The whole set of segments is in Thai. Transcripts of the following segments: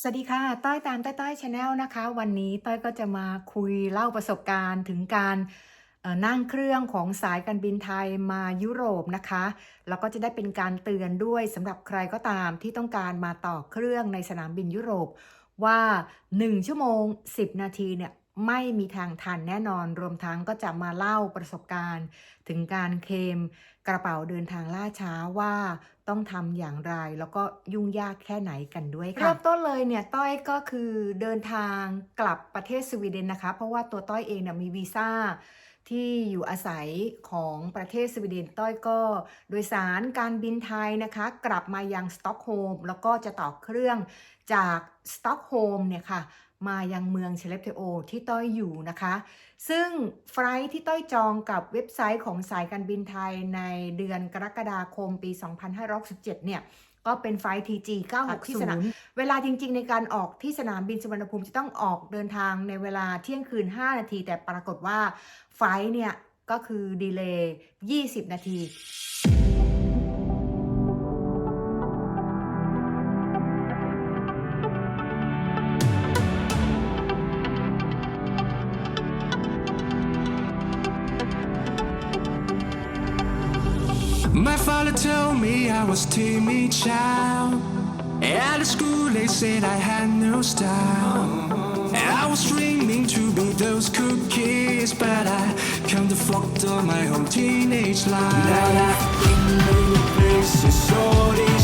สวัสดีค่ะต้อยตามต้อยต้อยชาแนลนะคะ วันนี้ต้อยก็จะมาคุยเล่าประสบการณ์ถึงการนั่งเครื่องของสายการบินไทยมายุโรปนะคะ แล้วก็จะได้เป็นการเตือนด้วยสำหรับใครก็ตามที่ต้องการมาต่อเครื่องในสนามบินยุโรปว่า 1 ชั่วโมง 10 นาทีเนี่ย ไม่มีทางทันแน่นอน รวมทั้งก็จะมาเล่าประสบการณ์ ถึงการเคลมกระเป๋าเดินทางล่าช้าว่าต้องทำอย่างไร แล้วก็ยุ่งยากแค่ไหนกันด้วยค่ะเริ่มต้นเลยเนี่ยต้อยก็คือเดินทางกลับประเทศสวีเดนนะคะ เพราะว่าตัวต้อยเองเนี่ยมีวีซ่า ที่อยู่อาศัยของประเทศสวีเดนต้อยก็ โดยสารการบินไทยนะคะ กลับมายังสต็อกโฮมแล้วก็จะต่อเครื่องจากสต็อกโฮมเนี่ยค่ะมายังเมืองเชเลปเทโอที่ต้อยอยู่นะคะ ซึ่งไฟล์ที่ต้อยจองกับเว็บไซต์ของสายการบินไทยในเดือนกรกฎาคมปี 2567 เนี่ย ก็เป็นไฟล์ TG 96ที่สนามเวลาจริง ๆ ในการออกที่สนามบินสุวรรณภูมิจะต้องออกเดินทางในเวลาเที่ยงคืน 5 นาที แต่ปรากฏว่าไฟล์เนี่ยก็คือดีเลย์20 นาที Father told me I was timid child. At school they said I had no style. I was dreaming to be those cool kids, but I can't afford all my whole teenage life. Now I've been many places, so delicious.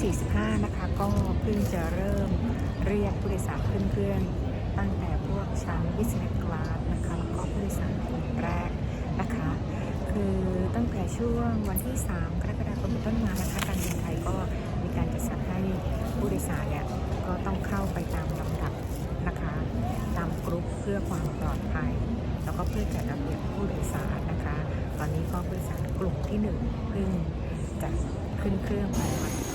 45 นะคะ ก็เพิ่งจะเริ่มเรียกผู้โดยสารขึ้นเครื่องตั้งแต่พวกชั้น business class นะคะแล้วก็ผู้โดยสารกลุ่มแรกนะคะ คือตั้งแต่ช่วงวันที่ 3 กรกฎาคมเป็นต้นมานะคะการบินไทยก็มีการจัดสรรให้ผู้โดยสารเนี่ยก็ต้องเข้าไปตามลำดับนะคะ ตามกรุ๊ปเพื่อความปลอดภัย แล้วก็เพื่อจัดระเบียบผู้โดยสารนะคะ ตอนนี้ก็ผู้โดยสารกลุ่มที่หนึ่งเพิ่งจะขึ้นเครื่องไปวัน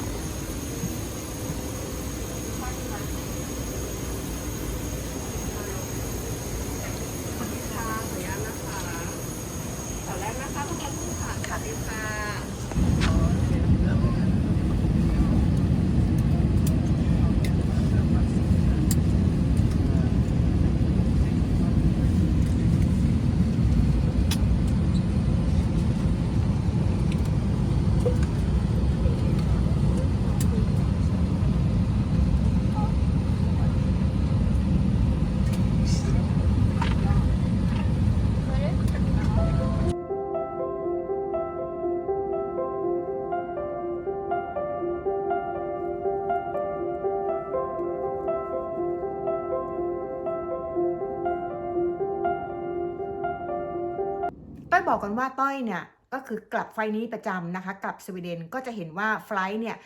บอกกันว่าต้อยเนี่ยก็คือกลับไฟนี้ประจำนะคะ กลับสวีเดนก็จะเห็นว่าไฟล์เนี่ย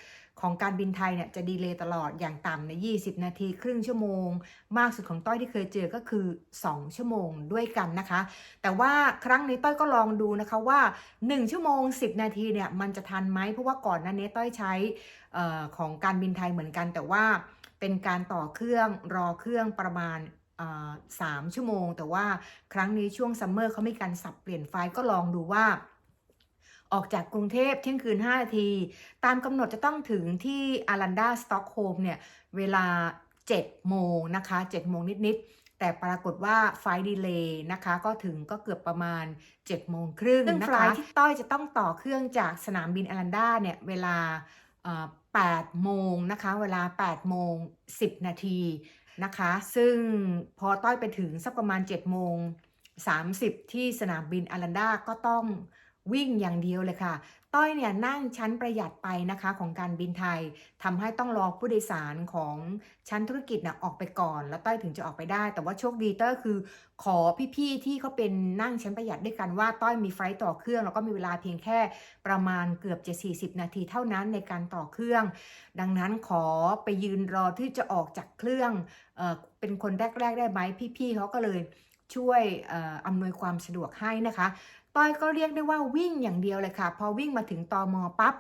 ของการบินไทยเนี่ยจะดีเลย์ตลอดอย่างต่ำใน 20 นาที ครึ่งชั่วโมง มากสุดของต้อยที่เคยเจอก็คือ 2 ชั่วโมงด้วยกันนะคะ แต่ว่าครั้งนี้ต้อยก็ลองดูนะคะว่า 1 ชั่วโมง 10 นาทีเนี่ยมันจะทันไหมเพราะว่าก่อนหน้านี้ต้อยใช้ของการบินไทยเหมือนกัน แต่ว่าเป็นการต่อเครื่องรอเครื่องประมาณ สามชั่วโมง แต่ว่าครั้งนี้ช่วงซัมเมอร์เขามีการสับเปลี่ยนไฟล์ก็ลองดูว่าออกจากกรุงเทพเที่ยงคืน 5 นาที ตามกำหนดจะต้องถึงที่อารันดาสต็อกโฮล์มเนี่ย เวลา 7 โมงนะคะ7โมงนิด ๆ แต่ปรากฏว่าไฟล์ดีเลย์นะคะ ก็ถึงก็เกือบประมาณ 7 โมงครึ่งซึ่งไฟล์ที่ต้อยจะต้องต่อเครื่องจากสนามบินอารันดาเนี่ย เวลาเอ่อ8โมงนะคะ เวลา 8 โมง 10 นาที นะคะ ซึ่งพอต้อยไปถึงสักประมาณ7โมง30 ที่สนามบินอารันดาก็ต้อง วิ่งอย่างเดียวเลยค่ะ ต้อยเนี่ยนั่งชั้นประหยัดไปนะคะของการบินไทยทำให้ต้องรอผู้โดยสารของชั้นธุรกิจน่ะออกไปก่อน แล้วต้อยถึงจะออกไปได้ แต่ว่าโชคดีเต้อยคือ ขอพี่ๆที่เขาเป็นนั่งชั้นประหยัดด้วยกันว่าต้อยมีไฟต่อเครื่อง แล้วก็มีเวลาเพียงแค่ประมาณเกือบจะ 40 นาทีเท่านั้นในการต่อเครื่อง ดังนั้นขอไปยืนรอที่จะออกจากเครื่องเออเป็นคนแรก ๆ ได้ไหมพี่ๆเขาก็เลยช่วยอออำนวยความสะดวกให้นะคะ ต้อยก็เรียกได้ว่าวิ่งอย่างเดียวเลยค่ะ พอวิ่งมาถึงตอมอปั๊บ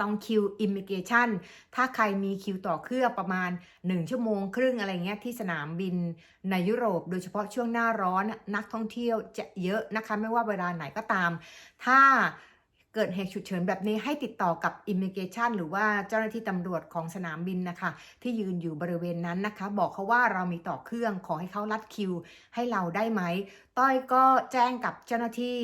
ต้องคิวอิมิเกชันถ้าใครมีคิวต่อเครื่องประมาณ 1 ชั่วโมงครึ่งอะไรเงี้ยที่สนามบินในยุโรป โดยเฉพาะช่วงหน้าร้อนนักท่องเที่ยวจะเยอะนะคะ ไม่ว่าเวลาไหนก็ตาม ถ้า เกิดเหตุฉุกเฉินแบบนี้ให้ติดต่อกับ Immigration หรือว่าเจ้าหน้าที่ตำรวจของสนามบินนะคะ ที่ยืนอยู่บริเวณนั้นนะคะ บอกเขาว่าเรามีต่อเครื่องขอให้เขารัดคิว ให้เราได้ไหม ต้อยก็แจ้งกับเจ้าหน้าที่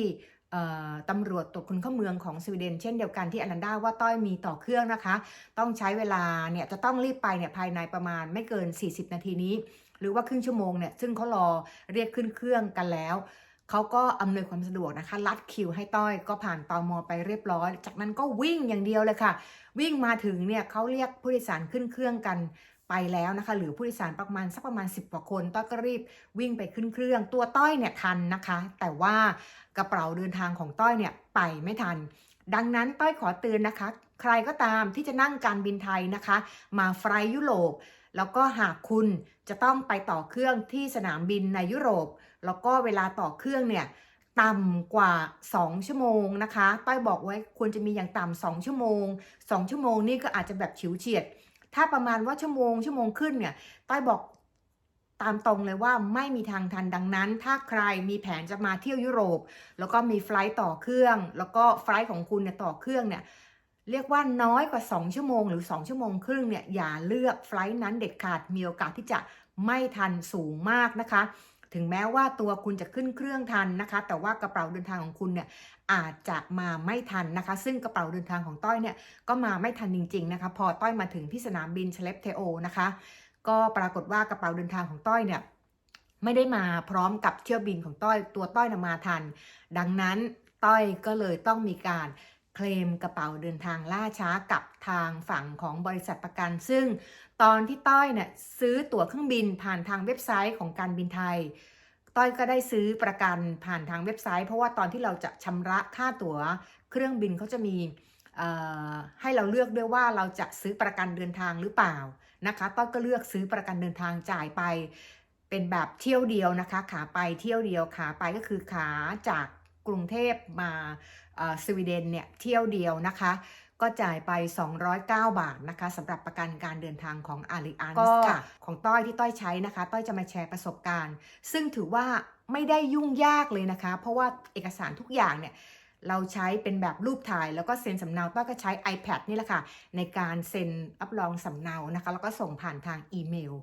ตำรวจตรวจคนเข้าเมืองของสวีเดนเช่นเดียวกันที่อนันดาว่าต้อยมีต่อเครื่องนะคะ ต้องใช้เวลาเนี่ยจะต้องรีบไปเนี่ยภายในประมาณไม่เกิน 40 นาทีนี้ หรือว่าครึ่งชั่วโมงเนี่ยซึ่งเขารอเรียกขึ้นเครื่องกันแล้ว เขาก็อำนวยความสะดวกนะคะ ลัดคิวให้ต้อยก็ผ่านตอมอไปเรียบร้อย จากนั้นก็วิ่งอย่างเดียวเลยค่ะ วิ่งมาถึงเนี่ยเขาเรียกผู้โดยสารขึ้นเครื่องกันไปแล้วนะคะ หรือผู้โดยสารประมาณสักประมาณ 10กว่าคนต้อยก็รีบวิ่งไปขึ้นเครื่อง ตัวต้อยเนี่ยทันนะคะ แต่ว่ากระเป๋าเดินทางของต้อยเนี่ยไปไม่ทัน ดังนั้นต้อยขอเตือนนะคะ ใครก็ตามที่จะนั่งการบินไทยนะคะ มาไฟยุโรป แล้วก็หากคุณจะต้องไปต่อเครื่องที่สนามบินในยุโรป แล้วก็เวลาต่อเครื่องเนี่ยต่ำกว่า 2 ชั่วโมงนะคะต้อยบอกไว้ควรจะมีอย่างต่ำ2ชั่วโมง 2 ชั่วโมงนี่ก็อาจจะแบบฉิวเฉียด ถ้าประมาณว่าชั่วโมงชั่วโมงขึ้นเนี่ยต้อยบอกตามตรงเลยว่าไม่มีทางทันดังนั้น ถ้าใครมีแผนจะมาเที่ยวยุโรป แล้วก็มีไฟล์ต่อเครื่อง แล้วก็ไฟล์ของคุณเนี่ยต่อเครื่องเนี่ย เรียกว่าน้อยกว่า 2 ชั่วโมงหรือ 2 ชั่วโมงครึ่งเนี่ยอย่าเลือกไฟล์นั้นเด็ดขาดมีโอกาสที่จะไม่ทันสูงมากนะคะ ถึงแม้ว่าตัวคุณจะขึ้นเครื่องทันนะคะ แต่ว่ากระเป๋าเดินทางของคุณเนี่ยอาจจะมาไม่ทันนะคะ ซึ่งกระเป๋าเดินทางของต้อยเนี่ยก็มาไม่ทันจริง ๆนะคะ พอต้อยมาถึงที่สนามบินเชเลปเทโอนะคะ ก็ปรากฏว่ากระเป๋าเดินทางของต้อยเนี่ยไม่ได้มาพร้อมกับเที่ยวบินของต้อยตัวต้อยนมาทัน ดังนั้นต้อยก็เลยต้องมีการ เคลมกระเป๋าเดินทางล่าช้ากับทางฝั่งของบริษัทประกัน ซึ่งตอนที่ต้อยเนี่ยซื้อตั๋วเครื่องบินผ่านทางเว็บไซต์ของการบินไทย ต้อยก็ได้ซื้อประกันผ่านทางเว็บไซต์ เพราะว่าตอนที่เราจะชำระค่าตั๋วเครื่องบินเขาจะมีให้เราเลือกด้วยว่าเราจะซื้อประกันเดินทางหรือเปล่านะคะ ต้อยก็เลือกซื้อประกันเดินทางจ่ายไป เป็นแบบเที่ยวเดียวนะคะ ขาไปเที่ยวเดียวขาไปก็คือขาจากกรุงเทพมา สวีเดนเนี่ยเที่ยวเดียวนะคะ ก็จ่ายไป 209 บาทนะคะสำหรับประกันการเดินทางของ a l i a n z ก็ค่ะของต้อยที่ต้อยใช้นะคะ ต้อยจะมาแชร์ประสบการณ์ ซึ่งถือว่าไม่ได้ยุ่งยากเลยนะคะ เพราะว่าเอกสารทุกอย่างเนี่ยเราใช้เป็นแบบรูปถ่ายแล้วก็เซ็นสำเนาต้อยก็ใช้ iPad นี่แหละค่ะ ในการเซ็นรับรองสำเนานะคะ แล้วก็ส่งผ่านทางอีเมล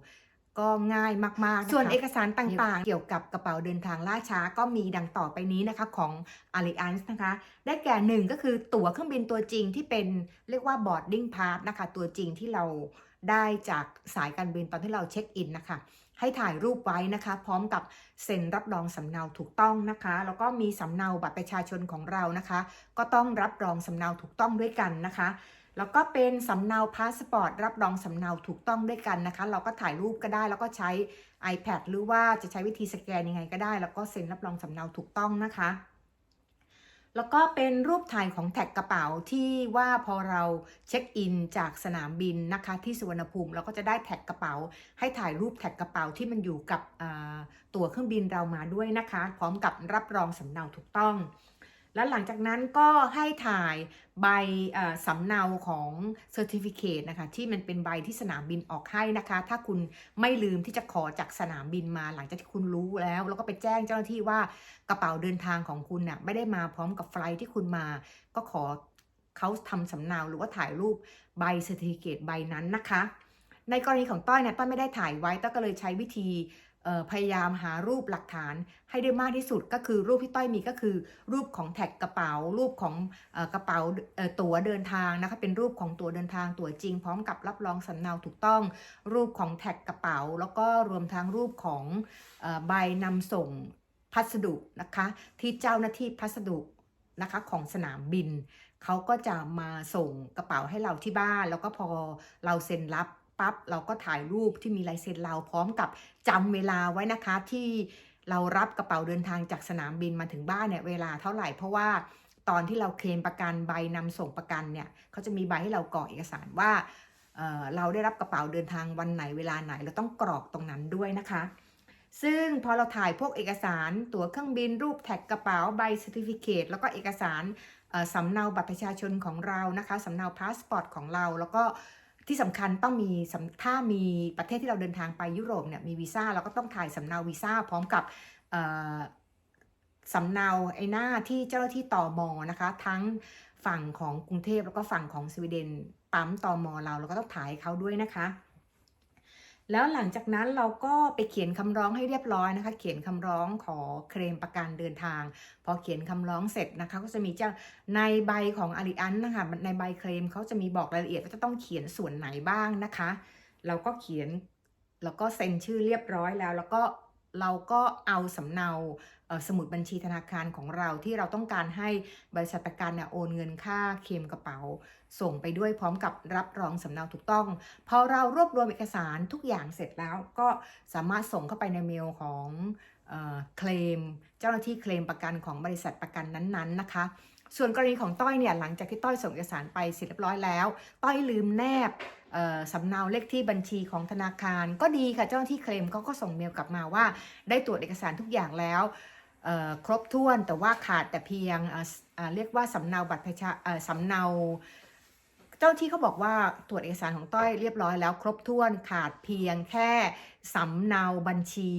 ก็ง่ายมากๆนะคะส่วนเอกสารต่างๆ เกี่ยวกับกระเป๋าเดินทางล่าช้าก็มีดังต่อไปนี้นะคะของ Allianz นะคะ ได้แก่หนึ่งก็คือตั๋วเครื่องบินตัวจริงที่เป็นเรียกว่า boarding pass นะคะ ตัวจริงที่เราได้จากสายการบินตอนที่เราเช็คอินนะคะ ให้ถ่ายรูปไว้นะคะ พร้อมกับเซ็นรับรองสำเนาถูกต้องนะคะ แล้วก็มีสำเนาบัตรประชาชนของเรานะคะ ก็ต้องรับรองสำเนาถูกต้องด้วยกันนะคะ แล้วก็เป็นสำเนาพาสปอร์ตรับรองสำเนาถูกต้องด้วยกันนะคะ เราก็ถ่ายรูปก็ได้ แล้วก็ใช้ iPad หรือว่าจะใช้วิธีสแกนยังไงก็ได้ แล้วก็เซ็นรับรองสำเนาถูกต้องนะคะ แล้วก็เป็นรูปถ่ายของแท็กกระเป๋าที่ว่าพอเราเช็คอินจากสนามบินนะคะที่สุวรรณภูมิเราก็จะได้แท็กกระเป๋า ให้ถ่ายรูปแท็กกระเป๋าที่มันอยู่กับตั๋วเครื่องบินเรามาด้วยนะคะ พร้อมกับรับรองสำเนาถูกต้อง แล้วหลังจากนั้นก็ให้ถ่ายใบสำเนาของ Certificate นะคะที่มันเป็นใบที่สนามบินออกให้นะคะ ถ้าคุณไม่ลืมที่จะขอจากสนามบินมา หลังจากที่คุณรู้แล้ว แล้วก็ไปแจ้งเจ้าหน้าที่ว่ากระเป๋าเดินทางของคุณน่ะไม่ได้มาพร้อมกับไฟล์ที่คุณมา ก็ขอเขาทำสำเนาหรือว่าถ่ายรูปใบ Certificate ใบนั้นนะคะ ในกรณีของต้อยเนี่ยต้อยไม่ได้ถ่ายไว้ต้อยก็เลยใช้วิธี พยายามหารูปหลักฐานให้ได้มากที่สุดก็คือรูปที่ต้อยมีก็คือ รูปของแท็กกระเป๋า รูปของอกระเป๋าตั๋วเดินทางนะคะเป็นรูปของตั๋วเดินทางตั๋วจริง พร้อมกับรับรองสำเนาถูกต้อง รูปของแท็กกระเป๋า แล้วก็รวมทั้งรูปของอใบนำส่งพัสดุนะคะที่เจ้าหน้าที่พัสดุนะคะของสนามบินเขาก็จะมาส่งกระเป๋าให้เราที่บ้าน แล้วก็พอเราเซ็นรับ ปั๊บเราก็ถ่ายรูปที่มีลายเซ็นเราพร้อมกับจำเวลาไว้นะคะที่เรารับกระเป๋าเดินทางจากสนามบินมาถึงบ้านเนี่ยเวลาเท่าไหร่เพราะว่าตอนที่เราเคลมประกันใบนำส่งประกันเนี่ยเขาจะมีใบให้เรากรอกเอกสารว่าเเราได้รับกระเป๋าเดินทางวันไหนเวลาไหนเราต้องกรอกตรงนั้นด้วยนะคะ ซึ่งพอเราถ่ายพวกเอกสารตั๋วเครื่องบินรูปแท็กกระเป๋าใบสติฟิเคแล้วก็เอกสารสำเนาบัตรประชาชนของเรานะคะสำเนาพาสปอร์ตของเรา แล้วก็ ที่สำคัญต้องมีสำถ้ามีประเทศที่เราเดินทางไปยุโรปเนี่ยมีวีซ่าเราก็ต้องถ่ายสำเนาวีซ่าพร้อมกับเอ่อสำเนาไอ้หน้าที่เจ้าหน้าที่ตอมอนะคะ ทั้งฝั่งของกรุงเทพแล้วก็ฝั่งของสวีเดนปั๊มตอมอเราเราก็ต้องถ่ายเขาด้วยนะคะ แล้วหลังจากนั้นเราก็ไปเขียนคำร้องให้เรียบร้อยนะคะ เขียนคำร้องขอเคลมประกันเดินทาง พอเขียนคำร้องเสร็จนะคะ ก็จะมีเจ้าในใบของอาริอันนะคะในใบเคลมเขาจะมีบอกรายละเอียดว่าจะต้องเขียนส่วนไหนบ้างนะคะ เราก็เขียนแล้วก็เซ็นชื่อเรียบร้อยแล้ว แล้วก็ เราก็เอาสำเนาสมุดบัญชีธนาคารของเราที่เราต้องการให้บริษัทประกันเนี่ยโอนเงินค่าเคลมกระเป๋า ส่งไปด้วยพร้อมกับรับรองสำเนาถูกต้อง พอเรารวบรวมเอกสารทุกอย่างเสร็จแล้วก็สามารถส่งเข้าไปในเมลของเออเคลม เจ้าหน้าที่เคลมประกันของบริษัทประกันนั้นๆนะคะ ส่วนกรณีของต้อยเนี่ยหลังจากที่ต้อยส่งเอกสารไปเสร็จเรียบร้อยแล้ว ต้อยลืมแนบสำเนาเลขที่บัญชีของธนาคาร ก็ดีค่ะเจ้าหน้าที่เคลมเขาก็ส่งเมลกลับมาว่า ได้ตรวจเอกสารทุกอย่างแล้วครบถ้วนแต่ว่าขาดแต่เพียงเรียกว่าสำเนาบัตรประชาสำเนา เจ้าที่เขาบอกว่าตรวจเอกสารของต้อยเรียบร้อยแล้ว ครบถ้วนขาดเพียงแค่สำเนาบัญชี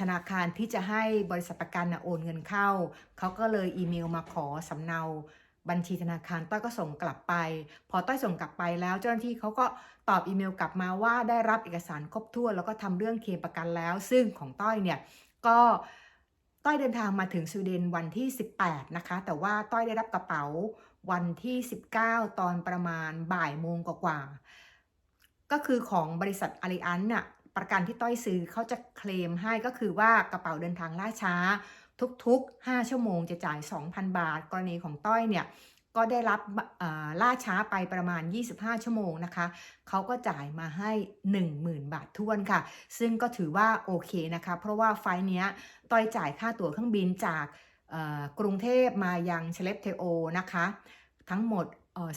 ธนาคารที่จะให้บริษัทประกันโอนเงินเข้า เขาก็เลยอีเมลมาขอสำเนาบัญชีธนาคารต้อยก็ส่งกลับไป พอต้อยส่งกลับไปแล้วเจ้าหน้าที่เขาก็ตอบอีเมลกลับมาว่าได้รับเอกสารครบถ้วน แล้วก็ทำเรื่องเคลมประกันแล้ว ซึ่งของต้อยเนี่ยก็ต้อยเดินทางมาถึงสวีเดนวันที่ 18 นะคะ แต่ว่าต้อยได้รับกระเป๋า วันที่ 19 ตอนประมาณบ่ายโมงกว่าๆก็คือของบริษัทอาริอันน่ะประกันที่ต้อยซื้อเขาจะเคลมให้ก็คือว่ากระเป๋าเดินทางล่าช้า ทุกๆ 5 ชั่วโมงจะจ่าย 2,000 บาท กรณีของต้อยเนี่ยก็ได้รับล่าช้าไปประมาณ 25 ชั่วโมงนะคะ เขาก็จ่ายมาให้ 10,000 บาททวนค่ะ ซึ่งก็ถือว่าโอเคนะคะ เพราะว่าไฟล์เนี้ยต้อยจ่ายค่าตั๋วเครื่องบินจาก กรุงเทพมายังเชลปเทโอนะคะ ทั้งหมดเอ่อ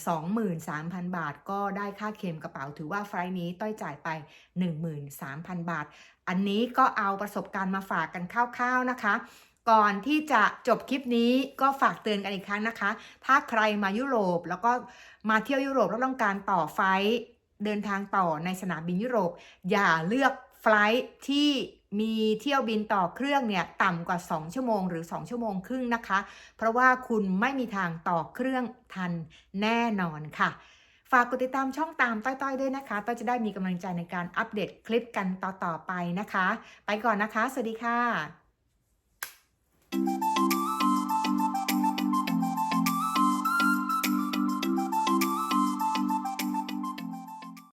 23,000 บาท ก็ได้ค่าเคลมกระเป๋าถือว่าไฟล์นี้ต้อยจ่ายไป 13,000 บาท อันนี้ก็เอาประสบการณ์มาฝากกันคร่าวๆนะคะ ก่อนที่จะจบคลิปนี้ก็ฝากเตือนกันอีกครั้งนะคะ ถ้าใครมายุโรปแล้วก็มาเที่ยวยุโรปแล้วต้องการต่อไฟล์เดินทางต่อในสนามบินยุโรป อย่าเลือกไฟล์ที่ มีเที่ยวบินต่อเครื่องเนี่ยต่ำกว่า 2 ชั่วโมงหรือ 2 ชั่วโมงครึ่งนะคะ เพราะว่าคุณไม่มีทางต่อเครื่องทันแน่นอนค่ะ ฝากกดติดตามช่องตามต้อยๆด้วยนะคะต้อยจะได้มีกำลังใจในการอัปเดตคลิปกันต่อๆไปนะคะ ไปก่อนนะคะ สวัสดีค่ะ